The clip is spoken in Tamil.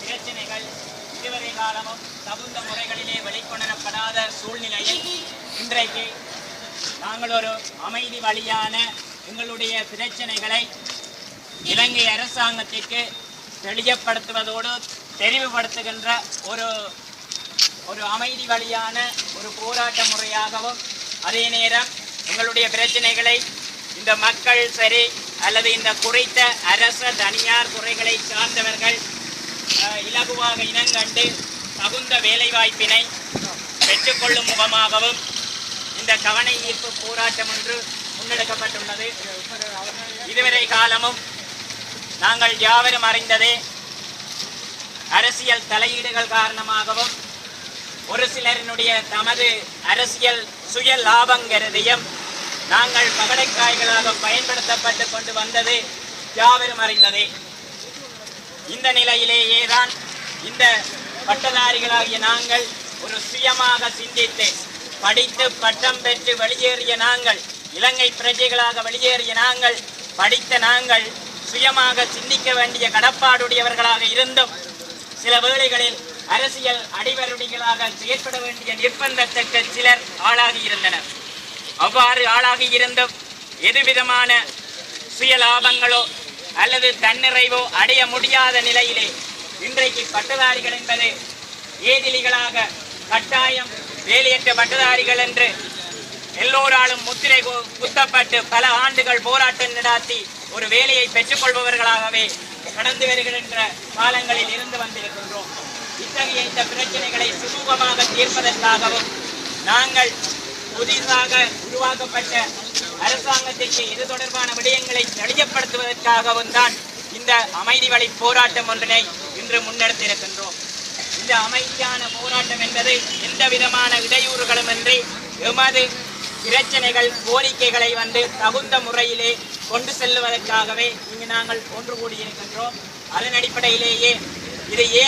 பிரச்சனைகள் இதுவரை காலமும் தகுந்த முறைகளிலே வெளிக்கொணரப்படாத சூழ்நிலையில் இன்றைக்கு நாங்கள் ஒரு அமைதி வழியான எங்களுடைய பிரச்சனைகளை இலங்கை அரசாங்கத்திற்கு தெளியப்படுத்துவதோடு தெரிவுபடுத்துகின்ற ஒரு ஒரு அமைதி வழியான ஒரு போராட்ட முறையாகவும் அதே நேரம் எங்களுடைய பிரச்சனைகளை இந்த மக்கள் சரி அல்லது இந்த குறித்த அரச தனியார் துறைகளை சார்ந்தவர்கள் இலகுவாக இனங்கண்டு தகுந்த வேலைவாய்ப்பினை பெற்றுக்கொள்ளும் முகமாகவும் இந்த கவன ஈர்ப்பு போராட்டம் ஒன்று முன்னெடுக்கப்பட்டுள்ளது. இதுவரை காலமும் நாங்கள் யாவரும் அறிந்ததே அரசியல் தலையீடுகள் காரணமாகவும் ஒரு சிலரினுடைய தமது அரசியல் சுய லாபங்கருதியும் நாங்கள் பகடைக்காய்களாக பயன்படுத்தப்பட்டு கொண்டு வந்தது யாவரும் அறிந்ததே. இந்த நிலையிலேயே தான் இந்த பட்டதாரிகளாகிய நாங்கள் ஒரு சுயமாக சிந்தித்து படித்து பட்டம் பெற்று வெளியேறிய நாங்கள் இலங்கை பிரஜைகளாக வெளியேறிய நாங்கள் படித்த நாங்கள் சுயமாக சிந்திக்க வேண்டிய கடப்பாடுடையவர்களாக இருந்தும் சில வேளைகளில் அரசியல் அடிவருடிகளாக செயற்பட வேண்டிய நிர்பந்தத்திற்கு சிலர் ஆளாகி இருந்தனர். அவ்வாறு ஆளாகி இருந்தும் எதுவிதமான சுய லாபங்களோ அல்லது தன்னிறைவோ அடைய முடியாத நிலையிலே இன்றைக்கு பட்டதாரிகள் என்பது ஏதிலிகளாக கட்டாயம் வேலையற்ற பட்டதாரிகள் என்று எல்லோராலும் முத்திரை குத்தப்பட்டு பல ஆண்டுகள் போராட்டம் நடாத்தி ஒரு வேலையை பெற்றுக்கொள்பவர்களாகவே கடந்து வருகின்ற காலங்களில் இருந்து வந்திருக்கின்றோம். இத்தகைய இந்த பிரச்சனைகளை சுமூகமாக தீர்ப்பதற்காகவும் நாங்கள் புதிதாக உருவாக்கப்பட்ட அரசாங்க அரசாங்கத்திற்கு இது தொடர்பான விடயங்களை தெளிவுபடுத்துவதற்காகவும் தான் இந்த அமைதி வழி போராட்டம் ஒன்றினை இன்று முன்னெடுத்திருக்கின்றோம். இந்த அமைதியான போராட்டம் என்பது எந்த விதமான இடையூறுகளுமின்றி எமது பிரச்சனைகள் கோரிக்கைகளை வந்து தகுந்த முறையிலே கொண்டு செல்லுவதற்காகவே இங்கு நாங்கள் ஒன்று கூடியிருக்கின்றோம். அதன் அடிப்படையிலேயே இது ஏன்